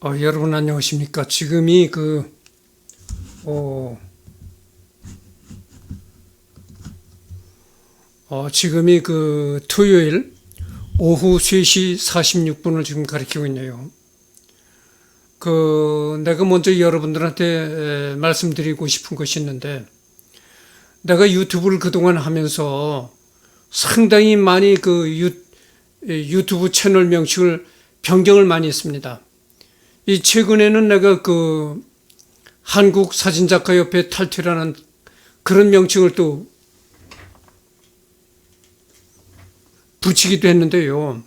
어, 여러분 안녕하십니까? 지금이 그, 어, 어, 지금이 그 토요일 오후 3시 46분을 지금 가리키고 있네요. 그, 내가 먼저 여러분들한테 에, 말씀드리고 싶은 것이 있는데, 내가 유튜브를 그동안 하면서 상당히 많이 그 유, 에, 유튜브 채널 명칭을 변경을 많이 했습니다. 이 최근에는 내가 그 한국 사진작가 협회 탈퇴라는 그런 명칭을 또 붙이기도 했는데요.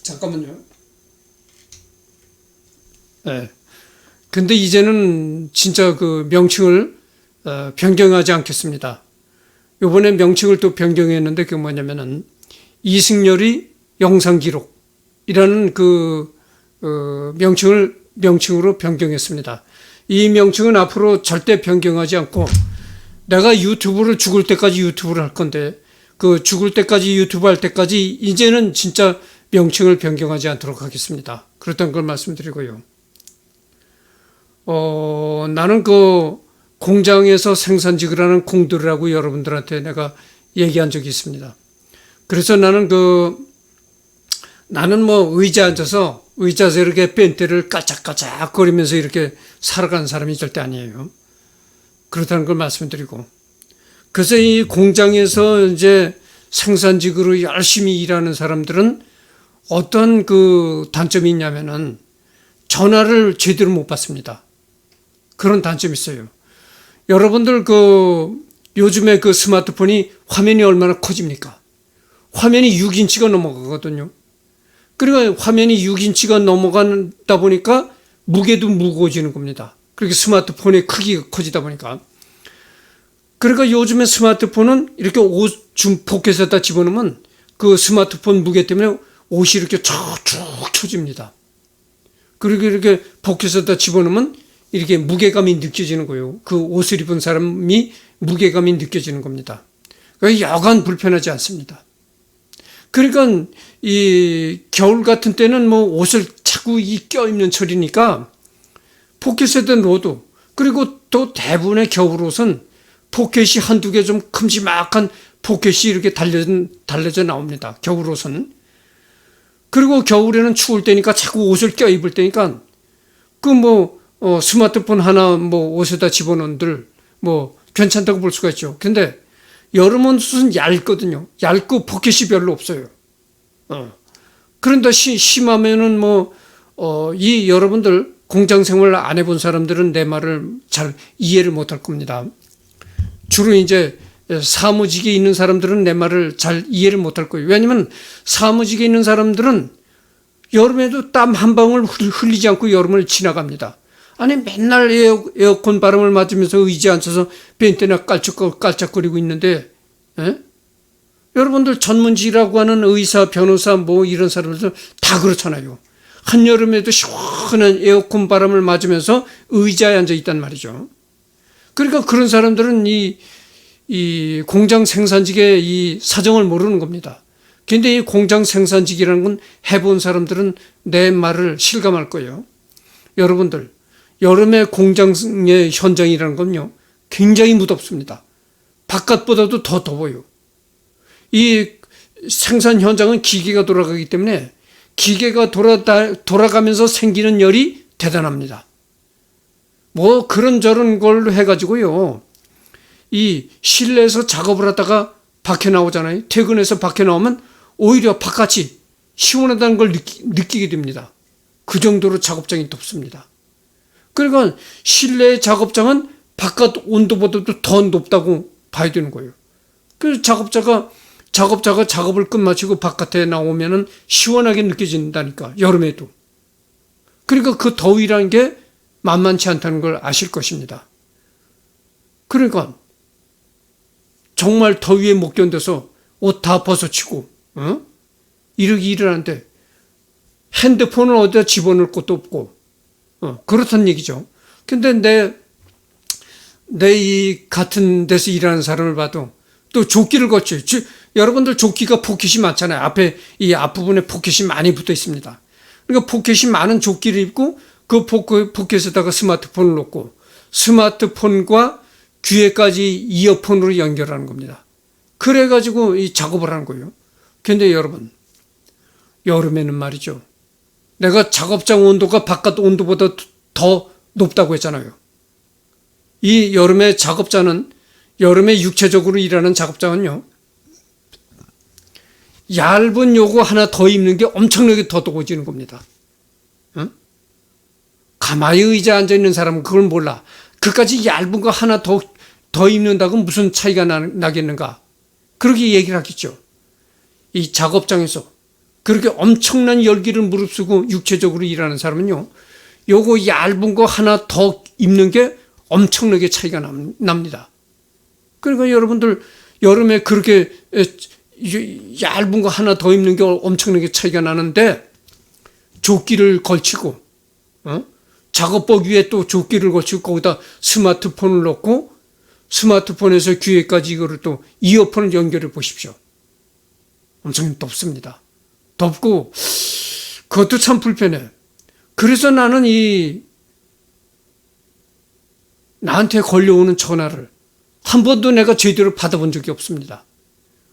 잠깐만요. 네. 근데 이제는 진짜 그 명칭을 어, 변경하지 않겠습니다. 요번에 명칭을 또 변경했는데 그게 뭐냐면은 이승열이 영상기록이라는 그 어, 명칭을 명칭으로 변경했습니다. 이 명칭은 앞으로 절대 변경하지 않고 내가 유튜브를 죽을 때까지 유튜브를 할 건데 그 죽을 때까지 유튜브 할 때까지 이제는 진짜 명칭을 변경하지 않도록 하겠습니다. 그렇다는 걸 말씀드리고요. 어, 나는 그 공장에서 생산직을 하는 공들이라고 여러분들한테 내가 얘기한 적이 있습니다. 그래서 나는 그 나는 뭐 의자 앉아서 의자에서 이렇게 뺀대를 까짝까짝 거리면서 이렇게 살아가는 사람이 절대 아니에요. 그렇다는 걸 말씀드리고. 그래서 이 공장에서 이제 생산직으로 열심히 일하는 사람들은 어떤 그 단점이 있냐면은 전화를 제대로 못 받습니다. 그런 단점이 있어요. 여러분들 그 요즘에 그 스마트폰이 화면이 얼마나 커집니까? 화면이 6인치가 넘어가거든요. 그러니까 화면이 6인치가 넘어간다 보니까 무게도 무거워지는 겁니다. 그렇게 스마트폰의 크기가 커지다 보니까. 그러니까 요즘에 스마트폰은 이렇게 옷 좀 포켓에다 집어넣으면 그 스마트폰 무게 때문에 옷이 이렇게 쭉쭉 켜집니다. 그리고 이렇게 포켓에다 집어넣으면 이렇게 무게감이 느껴지는 거예요. 그 옷을 입은 사람이 무게감이 느껴지는 겁니다. 그러니까 여간 불편하지 않습니다. 그러니까 이 겨울 같은 때는 뭐 옷을 자꾸 이 껴입는 철이니까 포켓에다 넣어도 그리고 또 대부분의 겨울 옷은 포켓이 한두 개 좀 큼지막한 포켓이 이렇게 달려져, 달려져 나옵니다. 겨울 옷은. 그리고 겨울에는 추울 때니까 자꾸 옷을 껴입을 때니까 그 뭐 어, 스마트폰 하나 뭐 옷에다 집어넣은들 뭐 괜찮다고 볼 수가 있죠. 근데 여름 옷은 얇거든요. 얇고 포켓이 별로 없어요. 어. 그런데 시, 심하면은 뭐, 어, 이 여러분들 공장 생활 안 해본 사람들은 내 말을 잘 이해를 못할 겁니다. 주로 이제 사무직에 있는 사람들은 내 말을 잘 이해를 못할 거예요. 왜냐면 사무직에 있는 사람들은 여름에도 땀 한 방울 흘리지 않고 여름을 지나갑니다. 아니 맨날 에어, 에어컨 바람을 맞으면서 의지에 앉아서 벤테나 깔짝, 깔짝거리고 있는데 에? 여러분들 전문직이라고 하는 의사, 변호사 뭐 이런 사람들 다 그렇잖아요. 한여름에도 시원한 에어컨 바람을 맞으면서 의자에 앉아 있단 말이죠. 그러니까 그런 사람들은 이, 이 공장 생산직의 이 사정을 모르는 겁니다. 근데 이 공장 생산직이라는 건 해본 사람들은 내 말을 실감할 거예요. 여러분들, 여름에 공장의 현장이라는 건요, 굉장히 무덥습니다. 바깥보다도 더 더워요. 이 생산 현장은 기계가 돌아가기 때문에 기계가 돌아, 돌아가면서 생기는 열이 대단합니다. 뭐 그런저런 걸로 해가지고요. 이 실내에서 작업을 하다가 밖에 나오잖아요. 퇴근해서 밖에 나오면 오히려 바깥이 시원하다는 걸 느끼, 느끼게 됩니다. 그 정도로 작업장이 덥습니다. 그러니까 실내 작업장은 바깥 온도보다도 더 높다고 봐야 되는 거예요. 그래서 작업자가 작업자가 작업을 끝마치고 바깥에 나오면은 시원하게 느껴진다니까 여름에도. 그러니까 그 더위라는 게 만만치 않다는 걸 아실 것입니다. 그러니까 정말 더위에 못 견뎌서 옷 다 벗어치고 어? 이러기 일을 하는데 핸드폰을 어디다 집어넣을 것도 없고 어, 그렇단 얘기죠. 근데 내, 내 이 같은 데서 일하는 사람을 봐도 또 조끼를 거쳐요. 여러분들 조끼가 포켓이 많잖아요. 앞에 이 앞부분에 포켓이 많이 붙어 있습니다. 그러니까 포켓이 많은 조끼를 입고 그 포켓, 포켓에다가 스마트폰을 놓고 스마트폰과 귀에까지 이어폰으로 연결하는 겁니다. 그래가지고 이 작업을 하는 거예요. 근데 여러분, 여름에는 말이죠. 내가 작업장 온도가 바깥 온도보다 더 높다고 했잖아요. 이 여름에 작업자는 여름에 육체적으로 일하는 작업자는요. 얇은 요거 하나 더 입는 게 엄청나게 더 더워지는 겁니다. 응? 가마에 의자 앉아 있는 사람은 그걸 몰라. 그까지 얇은 거 하나 더, 더 입는다고 무슨 차이가 나, 나겠는가? 그렇게 얘기를 하겠죠. 이 작업장에서 그렇게 엄청난 열기를 무릅쓰고 육체적으로 일하는 사람은요, 요거 얇은 거 하나 더 입는 게 엄청나게 차이가 남, 납니다. 그러니까 여러분들 여름에 그렇게 얇은 거 하나 더 입는 게 엄청나게 차이가 나는데 조끼를 걸치고 어? 작업복 위에 또 조끼를 걸치고 거기다 스마트폰을 넣고 스마트폰에서 귀에까지 이거를 또 이어폰을 연결해 보십시오. 엄청 덥습니다. 덥고 그것도 참 불편해. 그래서 나는 이 나한테 걸려오는 전화를 한 번도 내가 제대로 받아본 적이 없습니다.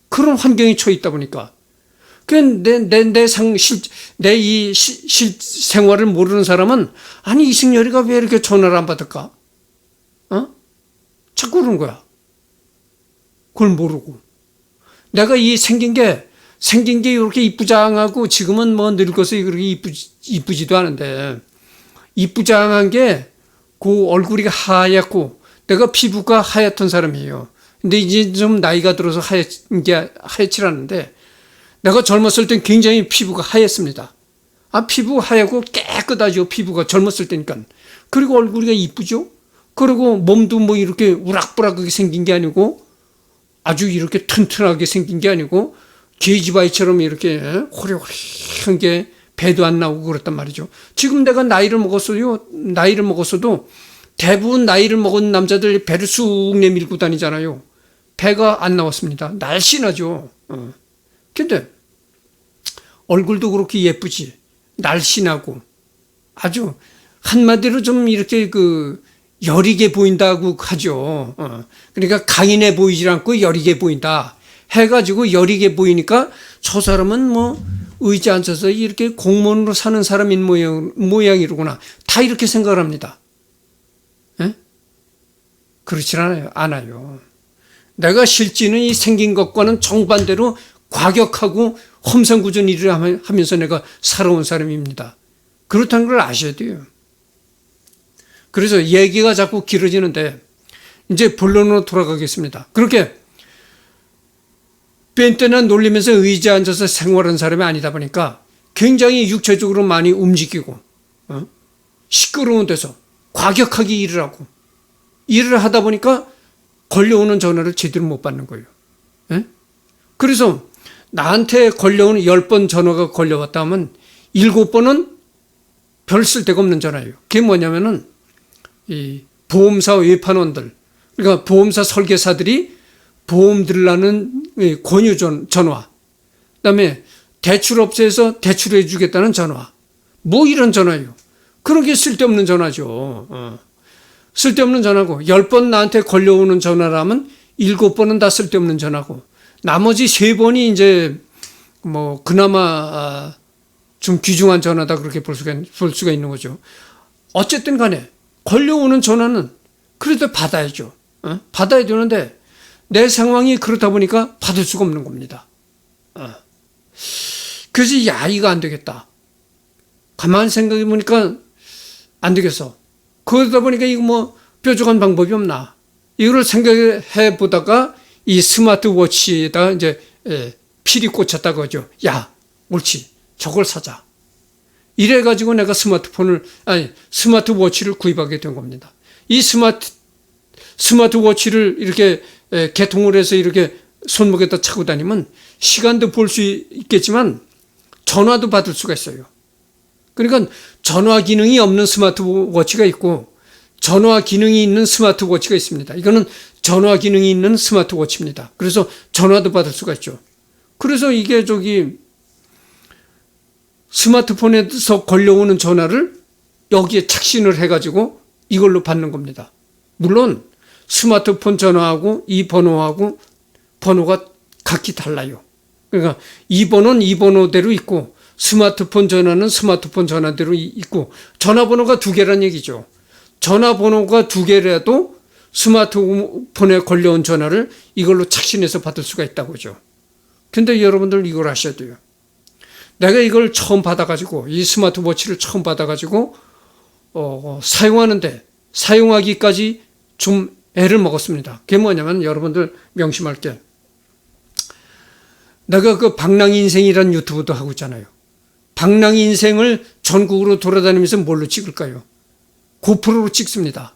그런 환경에 처해 있다 보니까. 그내내내상실내 이 실생활을 모르는 사람은 아니 이승열이가 왜 이렇게 전화를 안 받을까? 어? 자꾸 그러는 거야. 그걸 모르고. 내가 이 생긴 게 생긴 게 이렇게 이쁘장하고 지금은 뭐 늙어서 그렇게 이쁘지, 이쁘지도 않은데 이쁘장한 게 그 얼굴이 하얗고 내가 피부가 하얗던 사람이에요. 근데 이제 좀 나이가 들어서 하얗 게 하얗질 않은데 내가 젊었을 땐 굉장히 피부가 하였습니다. 아 피부 하얗고 깨끗하죠 피부가 젊었을 때니까 그리고 얼굴이 이쁘죠. 그리고 몸도 뭐 이렇게 우락부락하게 생긴 게 아니고 아주 이렇게 튼튼하게 생긴 게 아니고 계지바위처럼 이렇게 호려호려한 게 배도 안 나오고 그랬단 말이죠. 지금 내가 나이를 먹었어요. 나이를 먹었어도 대부분 나이를 먹은 남자들 배를 쑥 내밀고 다니잖아요. 배가 안 나왔습니다. 날씬하죠. 어. 근데 얼굴도 그렇게 예쁘지. 날씬하고 아주 한마디로 좀 이렇게 그 여리게 보인다고 하죠. 어. 그러니까 강인해 보이질 않고 여리게 보인다. 해가지고 여리게 보이니까 저 사람은 뭐 의자 앉아서 이렇게 공무원으로 사는 사람인 모양, 모양이로구나. 다 이렇게 생각을 합니다. 예? 그렇지 않아요. 않아요. 내가 실제는 이 생긴 것과는 정반대로 과격하고 험상궂은 일을 하면- 하면서 내가 살아온 사람입니다. 그렇다는 걸 아셔야 돼요. 그래서 얘기가 자꾸 길어지는데 이제 본론으로 돌아가겠습니다. 그렇게 뺀때나 놀리면서 의자에 앉아서 생활한 사람이 아니다 보니까 굉장히 육체적으로 많이 움직이고 어? 시끄러운 데서 과격하게 일을 하고 일을 하다 보니까 걸려오는 전화를 제대로 못 받는 거예요. 예? 그래서 나한테 걸려오는 10번 전화가 걸려왔다 하면 7번은 별 쓸데가 없는 전화예요. 그게 뭐냐면은 이 보험사 외판원들, 그러니까 보험사 설계사들이 보험 들라는 이 권유 전- 전화, 그 다음에 대출업체에서 대출해 주겠다는 전화, 뭐 이런 전화예요. 그런 게 쓸데없는 전화죠. 어. 쓸데없는 전화고 10번 나한테 걸려오는 전화라면 7번은 다 쓸데없는 전화고 나머지 3번이 이제 뭐 그나마 아, 좀 귀중한 전화다 그렇게 볼 수가, 볼 수가 있는 거죠. 어쨌든 간에 걸려오는 전화는 그래도 받아야죠. 어? 받아야 되는데 내 상황이 그렇다 보니까 받을 수가 없는 겁니다. 어. 그래서 야 이거 안 되겠다. 가만 생각해 보니까 안 되겠어. 그러다 보니까 이거 뭐 뾰족한 방법이 없나. 이거를 생각해 보다가 이 스마트워치에다 이제 예, 필이 꽂혔다 그죠. 야, 옳지. 저걸 사자. 이래 가지고 내가 스마트폰을 아니 스마트워치를 구입하게 된 겁니다. 이 스마트 스마트워치를 이렇게 에, 개통을 해서 이렇게 손목에다 차고 다니면 시간도 볼 수 있겠지만 전화도 받을 수가 있어요. 그러니까 전화 기능이 없는 스마트워치가 있고 전화 기능이 있는 스마트워치가 있습니다. 이거는 전화 기능이 있는 스마트워치입니다. 그래서 전화도 받을 수가 있죠. 그래서 이게 저기 스마트폰에서 걸려오는 전화를 여기에 착신을 해가지고 이걸로 받는 겁니다. 물론 스마트폰 전화하고 이 번호하고 번호가 각기 달라요. 그러니까 이 번호는 이 번호대로 있고 스마트폰 전화는 스마트폰 전화대로 이- 있고 전화번호가 두 개란 얘기죠. 전화번호가 두 개라도 스마트폰에 걸려온 전화를 이걸로 착신해서 받을 수가 있다고죠. 근데 여러분들 이걸 아셔야 돼요. 내가 이걸 처음 받아가지고 이 스마트워치를 처음 받아가지고 어, 사용하는데 사용하기까지 좀 애를 먹었습니다. 그게 뭐냐면 여러분들 명심할 게. 내가 그 방랑이 인생이라는 유튜브도 하고 있잖아요. 방랑이 인생을 전국으로 돌아다니면서 뭘로 찍을까요? 고프로로 찍습니다.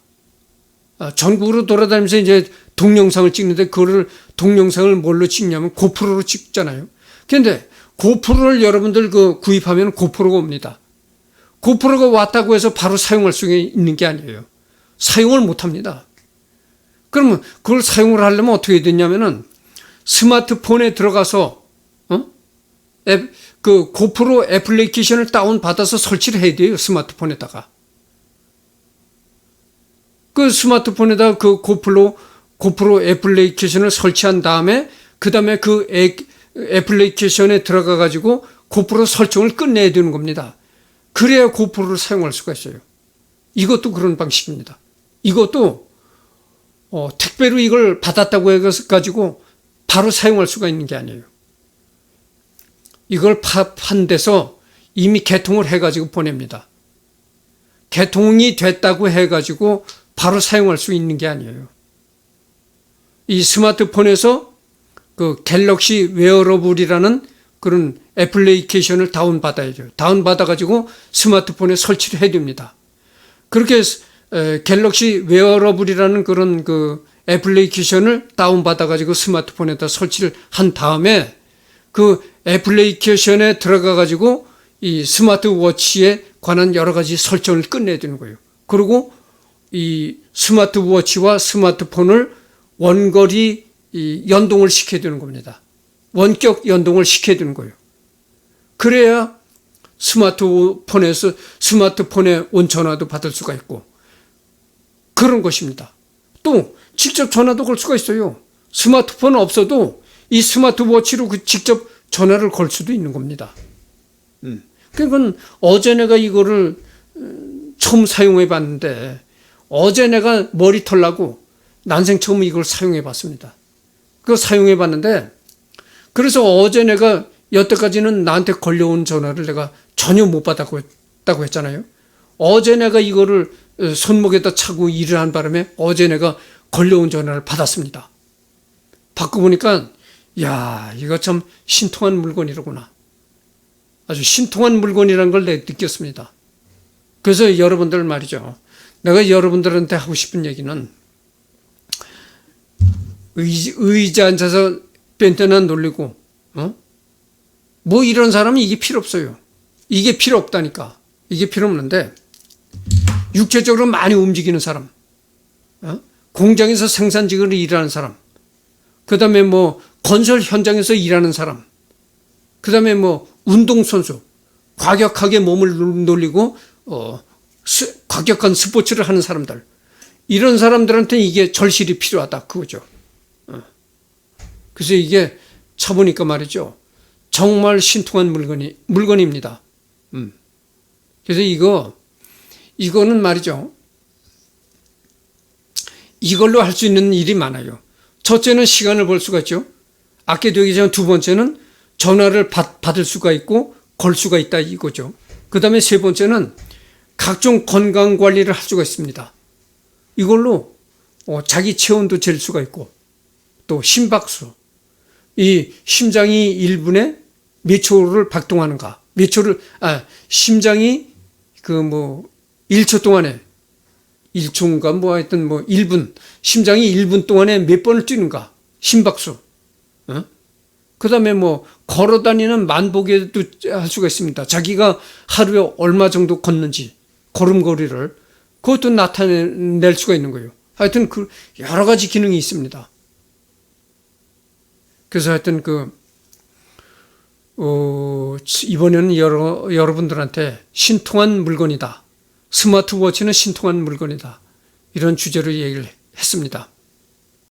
아, 전국으로 돌아다니면서 이제 동영상을 찍는데 그거를 동영상을 뭘로 찍냐면 고프로로 찍잖아요. 근데 고프로를 여러분들 그 구입하면 고프로가 옵니다. 고프로가 왔다고 해서 바로 사용할 수 있는 게 아니에요. 사용을 못 합니다. 그러면 그걸 사용을 하려면 어떻게 되냐면은 스마트폰에 들어가서 어? 앱, 그 고프로 애플리케이션을 다운 받아서 설치를 해야 돼요 스마트폰에다가 그 스마트폰에다 그 고프로 고프로 애플리케이션을 설치한 다음에 그 다음에 그 애, 애플리케이션에 들어가 가지고 고프로 설정을 끝내야 되는 겁니다. 그래야 고프로를 사용할 수가 있어요. 이것도 그런 방식입니다. 이것도 어, 택배로 이걸 받았다고 해가지고 바로 사용할 수가 있는 게 아니에요. 이걸 파, 판 데서 이미 개통을 해가지고 보냅니다. 개통이 됐다고 해가지고 바로 사용할 수 있는 게 아니에요. 이 스마트폰에서 그 갤럭시 웨어러블이라는 그런 애플리케이션을 다운받아야죠. 다운받아가지고 스마트폰에 설치를 해야 됩니다. 그렇게 에, 갤럭시 웨어러블이라는 그런 그 애플리케이션을 다운받아가지고 스마트폰에다 설치를 한 다음에 그 애플리케이션에 들어가가지고 이 스마트워치에 관한 여러 가지 설정을 끝내야 되는 거예요. 그리고 이 스마트워치와 스마트폰을 원거리 이 연동을 시켜야 되는 겁니다. 원격 연동을 시켜야 되는 거예요. 그래야 스마트폰에서 스마트폰에 온 전화도 받을 수가 있고 그런 것입니다. 또 직접 전화도 걸 수가 있어요. 스마트폰 없어도 이 스마트워치로 그 직접 전화를 걸 수도 있는 겁니다. 음. 그건 어제 내가 이거를 음, 처음 사용해 봤는데 어제 내가 머리 털라고 난생 처음 이걸 사용해 봤습니다. 그거 사용해 봤는데 그래서 어제 내가 여태까지는 나한테 걸려온 전화를 내가 전혀 못 받았다고 했다고 했잖아요. 어제 내가 이거를 어, 손목에다 차고 일을 한 바람에 어제 내가 걸려온 전화를 받았습니다. 받고 보니까 야 이거 참 신통한 물건이로구나. 아주 신통한 물건이라는 걸 느꼈습니다. 그래서 여러분들 말이죠. 내가 여러분들한테 하고 싶은 얘기는 의, 의자 앉아서 뺀때나 놀리고 어? 뭐 이런 사람은 이게 필요 없어요. 이게 필요 없다니까. 이게 필요 없는데 육체적으로 많이 움직이는 사람, 어? 공장에서 생산직으로 일하는 사람, 그 다음에 뭐 건설 현장에서 일하는 사람, 그 다음에 뭐 운동선수, 과격하게 몸을 놀리고 어, 스, 과격한 스포츠를 하는 사람들, 이런 사람들한테 이게 절실히 필요하다 그거죠. 어. 그래서 이게 쳐보니까 말이죠. 정말 신통한 물건이 물건입니다. 음. 그래서 이거 이거는 말이죠. 이걸로 할 수 있는 일이 많아요. 첫째는 시간을 벌 수가 있죠. 아껴두기 전두 번째는 전화를 받, 받을 수가 있고 걸 수가 있다 이거죠. 그 다음에 세 번째는 각종 건강 관리를 할 수가 있습니다. 이걸로 어, 자기 체온도 잴 수가 있고 또 심박수, 이 심장이 1분에 몇 초를 박동하는가, 몇 초를 아 심장이 그 뭐 1초 동안에. 1초인가? 뭐 하여튼 뭐 1분. 심장이 1분 동안에 몇 번을 뛰는가? 심박수. 어? 그 다음에 뭐 걸어 다니는 만보계도 할 수가 있습니다. 자기가 하루에 얼마 정도 걷는지 걸음걸이를. 그것도 나타낼 수가 있는 거예요. 하여튼 그 여러 가지 기능이 있습니다. 그래서 하여튼 그 어, 이번에는 여러, 여러분들한테 신통한 물건이다. 스마트워치는 신통한 물건이다. 이런 주제로 얘기를 했습니다.